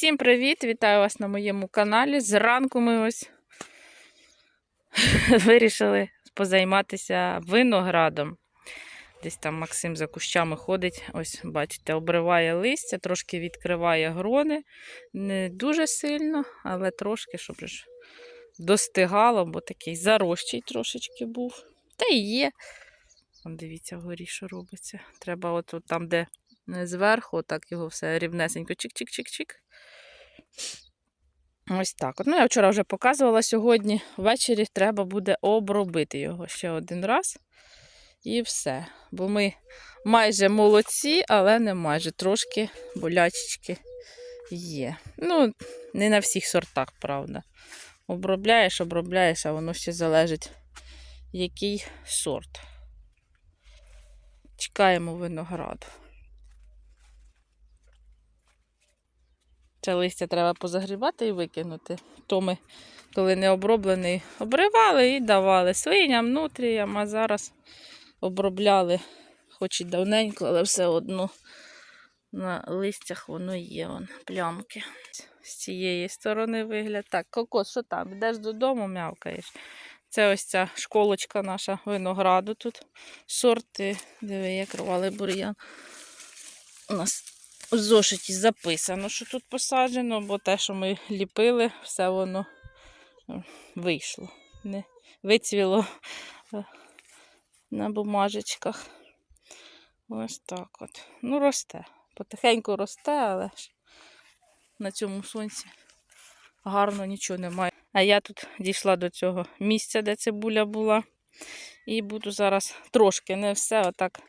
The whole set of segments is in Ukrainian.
Всім привіт! Вітаю вас на моєму каналі. Зранку ми ось вирішили позайматися виноградом. Десь там Максим за кущами ходить. Ось, бачите, обриває листя, трошки відкриває грони. Не дуже сильно, але трошки, щоб ж достигало, бо такий зарощий трошечки був. Та і є. Вон дивіться, вгорі, що робиться. Треба от, от там, де зверху, так його все рівнесенько чик-чик-чик-чик. Ось так. Ну, я вчора вже показувала сьогодні. Ввечері треба буде обробити його ще один раз. І все. Бо ми майже молодці, але не майже трошки болячечки є. Ну, не на всіх сортах, правда. Обробляєш, обробляєш, а воно ще залежить, який сорт. Чекаємо винограду. Це листя треба позагрібати і викинути. То ми, коли не оброблений, обривали і давали свиням, нутріям, а зараз обробляли, хоч і давненько, але все одно на листях воно є, вон, плямки. З цієї сторони вигляд. Так, кокос, що там? Йдеш додому, м'явкаєш. Це ось ця школочка наша винограду тут. Сорти, диви, як рвали бур'ян. У нас в зошиті записано, що тут посаджено, бо те, що ми ліпили, все воно е, вийшло. Не вицвіло е, на бумажечках. Ось так от. Ну, росте. Потихеньку росте, але ж на цьому сонці гарно нічого немає. А я тут дійшла до цього місця, де цибуля була. І буду зараз трошки, не все, отак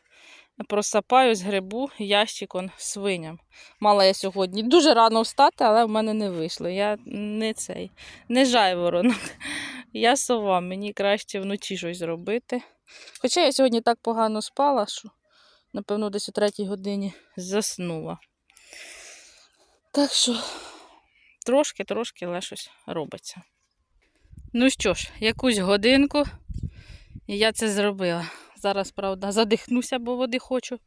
просапаю з грибу ящик он свиням. Мала я сьогодні дуже рано встати, але в мене не вийшло. Я не цей, не жайворонок. Я сова, мені краще вночі щось зробити. Хоча я сьогодні так погано спала, що, напевно, десь о третій годині заснула. Так що трошки-трошки, але щось робиться. Ну що ж, якусь годинку і я це зробила. Зараз, правда, задихнуся, бо води хочу.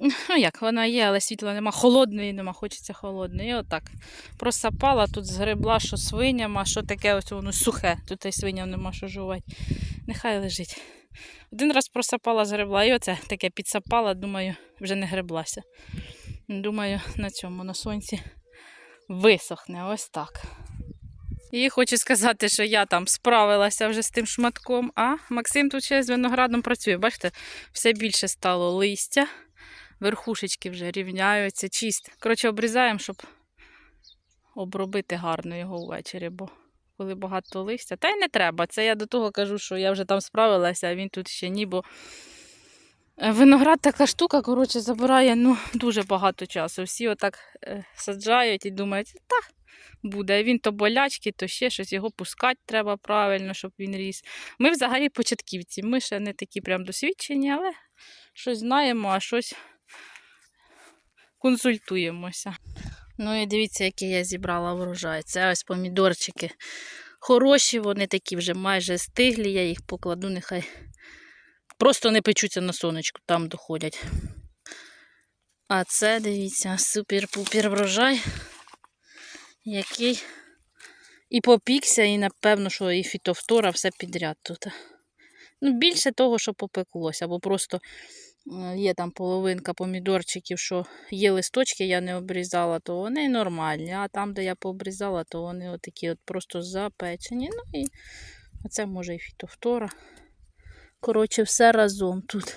Ну, як вона є, але світла нема, холодної нема, хочеться холодної. І отак просапала, тут згребла, що свиням, а що таке ось воно сухе. Тут і свиням нема що жувати. Нехай лежить. Один раз просапала, згребла, і оце таке підсапала, думаю, вже не греблася. Думаю, на цьому, на сонці висохне. Ось так. І хочу сказати, що я там справилася вже з тим шматком, а Максим тут ще з виноградом працює. Бачите, все більше стало листя, верхушечки вже рівняються, чисті. Коротше, обрізаємо, щоб обробити гарно його ввечері, бо коли багато листя. Та й не треба. Це я до того кажу, що я вже там справилася, а він тут ще ні, бо виноград така штука, коротше, забирає ну, дуже багато часу. Всі отак е, саджають і думають, так буде. Він то болячки, то ще щось, його пускати треба правильно, щоб він ріс. Ми взагалі початківці. Ми ще не такі прям досвідчені, але щось знаємо, а щось консультуємося. Ну і дивіться, який я зібрала врожай. Це ось помідорчики. Хороші, вони такі вже майже стиглі, я їх покладу, нехай просто не печуться на сонечку, там доходять. А це, дивіться, супер-пупер врожай який і попікся, і напевно, що і фітофтора, все підряд тут. Ну, Більше того, що попеклося, бо просто е, є там половинка помідорчиків, що є листочки, я не обрізала, то вони нормальні. А там, де я пообрізала, то вони отакі от просто запечені. Ну і оце може і фітофтора. Коротше, все разом тут.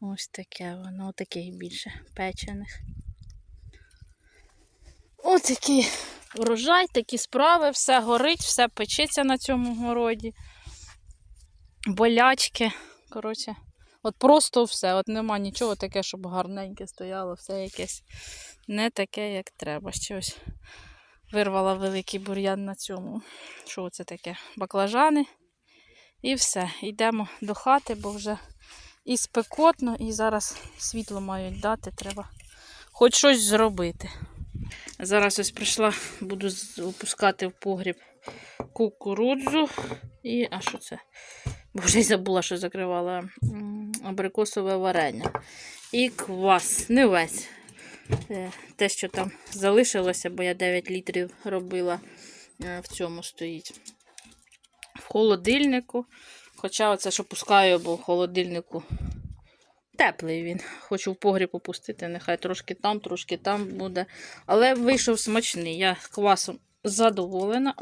Ось таке воно, таких більше печених. Ось такий урожай, такі справи, все горить, все печеться на цьому городі. Болячки. Коротше, от просто все. От нема нічого таке, щоб гарненьке стояло, все якесь не таке, як треба. Ще ось вирвала великий бур'ян на цьому. Що це таке? Баклажани. І все. Йдемо до хати, бо вже і спекотно, і зараз світло мають дати, треба хоч щось зробити. Зараз ось прийшла, буду опускати в погріб кукурудзу. І, а що це? Бо вже забула, що закривала абрикосове варення. І квас. Не весь. Е, Те, що там залишилося, бо я 9 літрів робила, е, в цьому стоїть. В холодильнику. Хоча оце, що пускаю, бо в холодильнику теплий він. Хочу в погріб опустити, нехай трошки там, трошки там буде. Але вийшов смачний. Я квасом задоволена.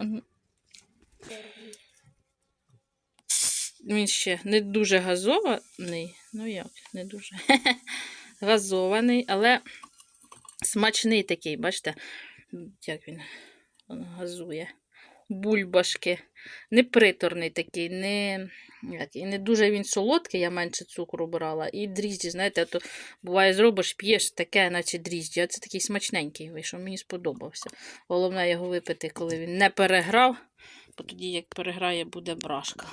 Він ще не дуже газований. Ну як, не дуже газований, але смачний такий, бачите, як він воно газує. Бульбашки. Не приторний такий, не, як, і не дуже він солодкий, я менше цукру брала. І дріжджі, знаєте, то буває, зробиш, п'єш таке, наче дріжджі. А це такий смачненький вийшов, мені сподобався. Головне його випити, коли він не переграв, бо тоді, як переграє, буде брашка.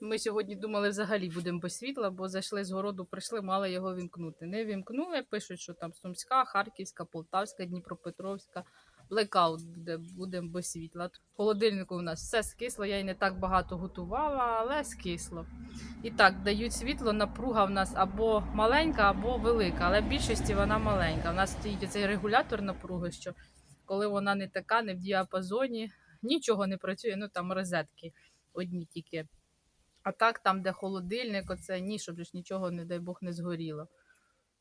Ми сьогодні думали, взагалі будемо без світла, бо зайшли з городу, прийшли, мали його вімкнути. Не вімкнули, пишуть, що там Сумська, Харківська, Полтавська, Дніпропетровська. Блекаут буде, будемо без світла. Холодильнику у нас все скисло, я й не так багато готувала, але скисло. І так, дають світло, напруга в нас або маленька, або велика, але в більшості вона маленька. У нас стоїть цей регулятор напруги, що коли вона не така, не в діапазоні, нічого не працює, ну там розетки одні тільки. А так, там, де холодильник, оце ні, щоб ж нічого, не дай Бог, не згоріло.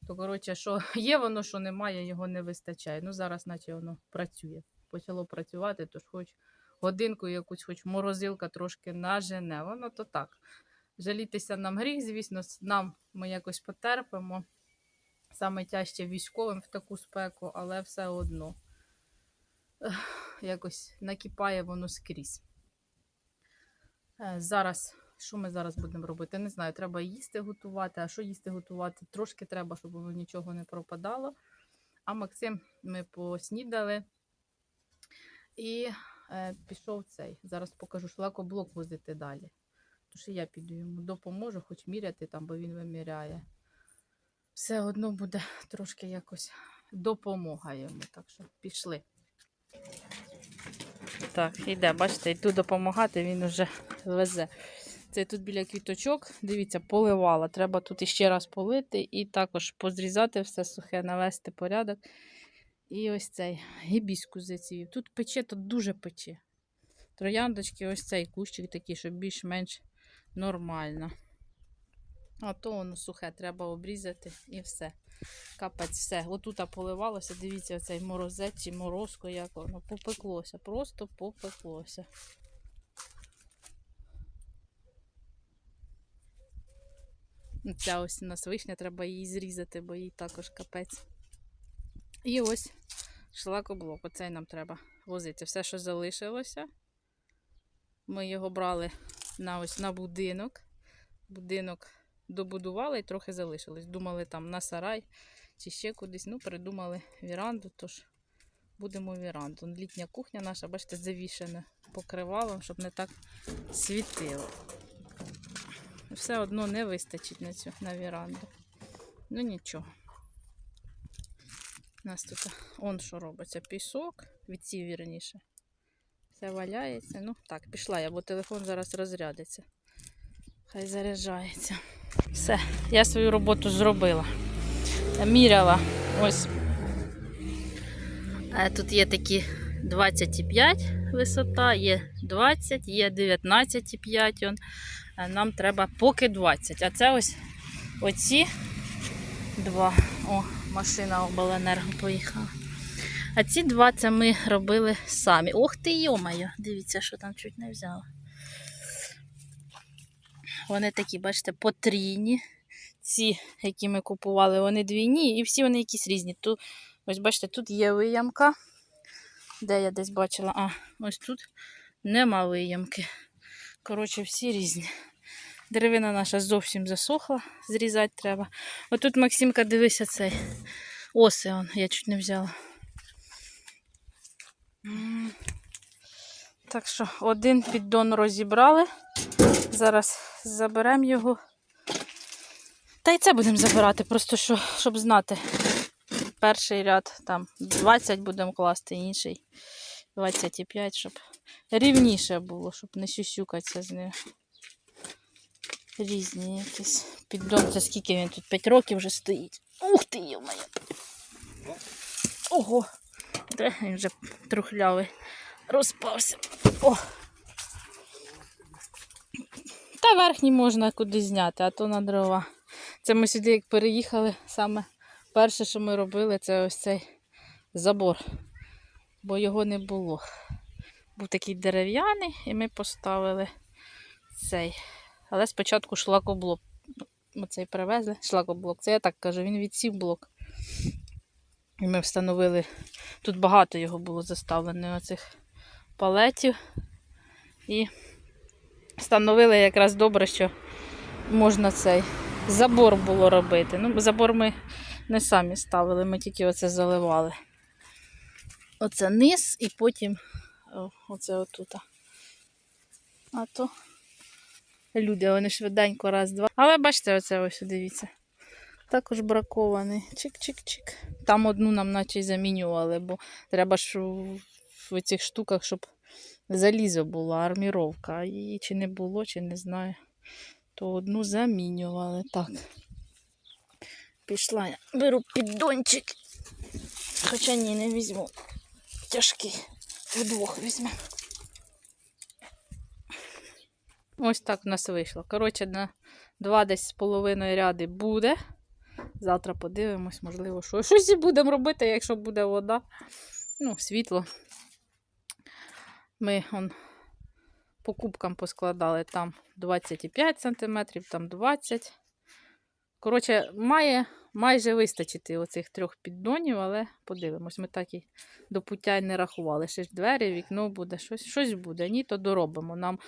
То, коротше, що є воно, що немає, його не вистачає. Ну, зараз, наче воно працює. Почало працювати, тож хоч годинку якусь, хоч морозилка трошки нажене. Воно то так. Жалітися нам гріх, звісно, нам ми якось потерпимо. Саме тяжче військовим в таку спеку, але все одно якось накипає воно скрізь. Е, Зараз, що ми зараз будемо робити? Не знаю, треба їсти готувати. А що їсти готувати? Трошки треба, щоб воно нічого не пропадало. А Максим ми поснідали і е, пішов цей. Зараз покажу шлакоблок возити далі. Тож і я піду йому допоможу, хоч міряти там, бо він виміряє. Все одно буде трошки якось допомога йому. Так що пішли. Так, йде, бачите, йду допомагати, він вже везе. Це тут біля квіточок, дивіться, поливала. Треба тут іще раз полити і також позрізати все сухе, навести порядок. І ось цей гібіскус зацівів. Тут пече, тут дуже пече. Трояндочки, ось цей кущик такий, щоб більш-менш нормально. А то воно сухе, треба обрізати і все. Капець, все. Отут поливалося, дивіться, оцей морозець чи морозко, як воно попеклося, просто попеклося. Ця ось у нас вишня, треба її зрізати, бо їй також капець. І ось шлакоблок. Оцей нам треба возити. Все, що залишилося. Ми його брали на ось на будинок. Будинок добудували і трохи залишилось. Думали там на сарай чи ще кудись. Ну, придумали віранду, тож будемо віранду. Літня кухня наша, бачите, завішена покривалом, щоб не так світило. Все одно не вистачить на цю на віранду. Ну нічого. У нас тут он що робиться? Пісок, відсів вірніше. Все валяється. Ну так, пішла я, бо телефон зараз розрядиться. Хай заряджається. Все, я свою роботу зробила. Міряла. Ось. Е, Тут є такі 25 висота, є 20, є 19,5. Нам треба поки 20. А це ось оці два. О, машина обленерго поїхала. А ці два це ми робили самі. Ох ти, йомаю, дивіться, що там чуть не взяла. Вони такі, бачите, потрійні. Ці, які ми купували, вони двійні, і всі вони якісь різні. Тут, ось бачите, тут є виямка. Де я десь бачила? А, ось тут нема виямки. Коротше, всі різні. Деревина наша зовсім засохла, зрізати треба. Отут Максимка, дивися цей. Оси он, я чуть не взяла. Так що один піддон розібрали. Зараз заберемо його. Та й це будемо забирати, просто що, щоб знати. Перший ряд там 20 будемо класти, інший 25, щоб рівніше було, щоб не сюсюкатися з ним. Різні якісь. Піддон, це скільки він тут 5 років вже стоїть. Ух ти, йомає. Ого! Де він вже трухлявий. Розпався. О! Та верхній можна кудись зняти, а то на дрова. Це ми сюди, як переїхали, саме перше, що ми робили, це ось цей забор. Бо його не було. Був такий дерев'яний, і ми поставили цей. Але спочатку шлакоблок. Ми цей привезли. Шлакоблок. Це я так кажу, він відсів блок. І ми встановили. Тут багато його було заставлено оцих палетів. І встановили якраз добре, що можна цей забор було робити. Ну, забор ми не самі ставили, ми тільки оце заливали. Оце низ і потім оце отут. А то люди, вони швиденько раз, два. Але бачите, оце ось дивіться. Також бракований. Чик-чик-чик. Там одну нам наче й замінювали, бо треба ж в, цих штуках, щоб залізо було, арміровка. Її чи не було, чи не знаю. То одну замінювали. Так. Пішла я. Беру піддончик. Хоча ні, не візьму. Тяжкий. Вдвох візьмемо. Ось так в нас вийшло. Коротше, на два десь з половиною ряди буде. Завтра подивимось, можливо, що щось будемо робити, якщо буде вода. Ну, світло. Ми он, по кубкам поскладали там 25 см, там 20 Коротше, має майже вистачити оцих трьох піддонів, але подивимось. Ми так і до пуття й не рахували. Ще ж двері, вікно буде, щось, щось буде. Ні, то доробимо. Нам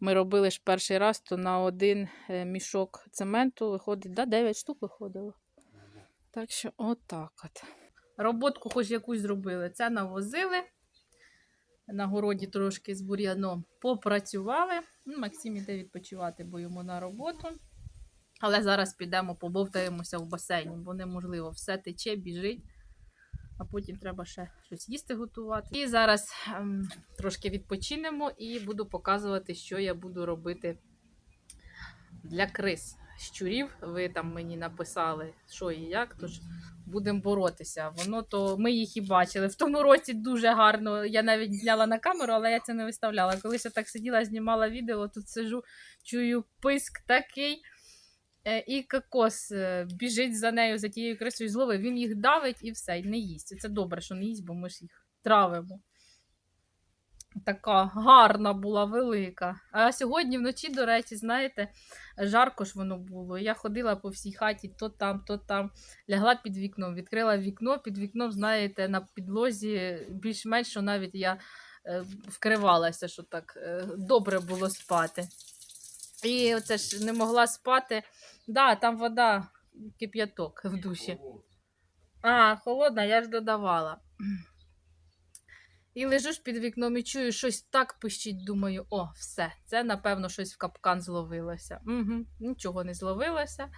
ми робили ж перший раз, то на один е, мішок цементу виходить, да, 9 штук виходило. Так що отак от. Роботку хоч якусь зробили. Це навозили. На городі трошки з бур'яном попрацювали. Ну, Максим іде відпочивати, бо йому на роботу. Але зараз підемо, побовтаємося в басейні, бо неможливо, все тече, біжить, а потім треба ще щось їсти готувати. І зараз ем, трошки відпочинемо і буду показувати, що я буду робити для крис. Щурів, ви там мені написали, що і як, тож будемо боротися. Воно то ми їх і бачили. В тому році дуже гарно. Я навіть зняла на камеру, але я це не виставляла. Колись я так сиділа, знімала відео, тут сижу, чую писк такий. Е, І кокос е, біжить за нею, за тією крисою зловив. Він їх давить і все, і не їсть. Це добре, що не їсть, бо ми ж їх травимо. Така гарна була, велика. А сьогодні вночі, до речі, знаєте, жарко ж воно було. Я ходила по всій хаті, то там, то там, лягла під вікном, відкрила вікно, під вікном, знаєте, на підлозі більш-менш навіть я е, вкривалася, що так добре було спати. І оце ж не могла спати. Да, там вода, кип'яток в душі. А, холодна, я ж додавала. І лежу ж під вікном і чую, щось так пищить. Думаю, о, все, це, напевно, щось в капкан зловилося. Угу, Нічого не зловилося,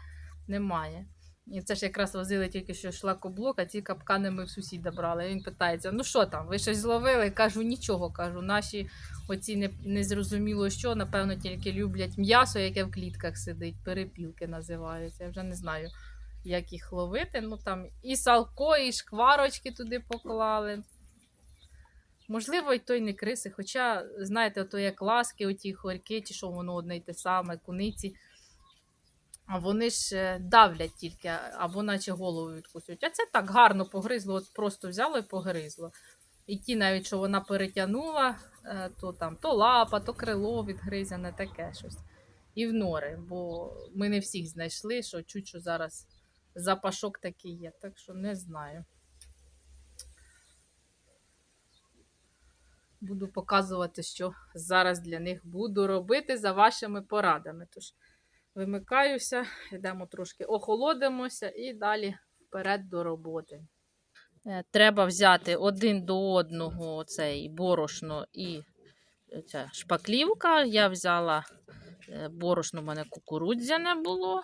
немає. І це ж якраз возили тільки що шлакоблок, а ці капкани ми в сусіда брали. Він питається: ну що там, ви щось зловили? Кажу, нічого кажу. Наші оці не, незрозуміло що, напевно, тільки люблять м'ясо, яке в клітках сидить, перепілки називаються. Я вже не знаю, як їх ловити. Ну там і салко, і шкварочки туди поклали. Можливо, і то й не криси. Хоча, знаєте, то як ласки, оті хорьки, чи що воно одне й те саме, куниці. А вони ж е, давлять тільки, або наче голову відкусують. А це так гарно погризло, от просто взяло і погризло. І ті, навіть що вона перетягнула, е, то там то лапа, то крило відгризяне, таке щось. І в нори, бо ми не всіх знайшли, що чуть що зараз запашок такий є, так що не знаю. Буду показувати, що зараз для них буду робити за вашими порадами. Тож вимикаюся, йдемо трошки охолодимося і далі вперед до роботи. Е, Треба взяти один до одного цей борошно і ця шпаклівка. Я взяла е, борошно, в мене кукурудзяне було.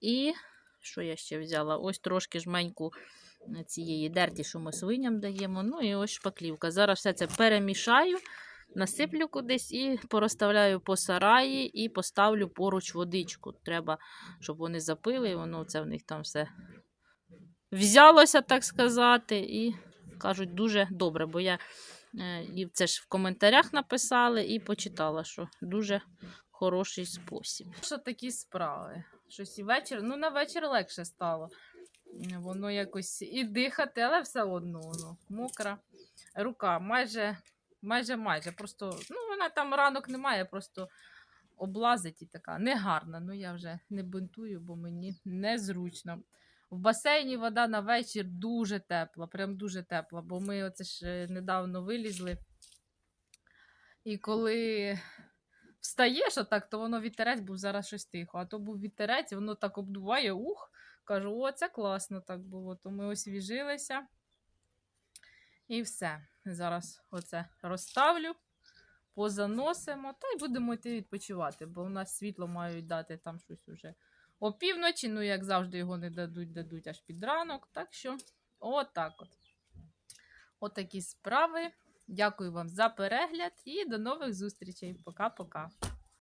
І що я ще взяла? Ось трошки жменьку е, цієї дерті, що ми свиням даємо. Ну і ось шпаклівка. Зараз все це перемішаю, насиплю кудись і порозставляю по сараї і поставлю поруч водичку. Треба, щоб вони запили, і воно це в них там все взялося, так сказати, і кажуть, дуже добре, бо я е, і це ж в коментарях написали і почитала, що дуже хороший спосіб. Що такі справи? Щось і вечір, ну на вечір легше стало. Воно якось і дихати, але все одно воно мокра. Рука майже, майже, майже. Просто, ну, вона там ранок немає, просто облазить і така негарна. Ну я вже не бинтую, бо мені незручно. В басейні вода на вечір дуже тепла, прям дуже тепла, бо ми оце ж е, недавно вилізли. І коли встаєш отак, то воно вітерець був зараз щось тихо, а то був вітерець, і воно так обдуває ух. Кажу, о, це класно так було. То ми освіжилися. І все. Зараз оце розставлю, позаносимо та й будемо йти відпочивати, бо у нас світло мають дати там щось уже опівночі. Ну, як завжди, його не дадуть, дадуть аж під ранок. Так що, отак от. Отакі справи. Дякую вам за перегляд і до нових зустрічей. Пока-пока.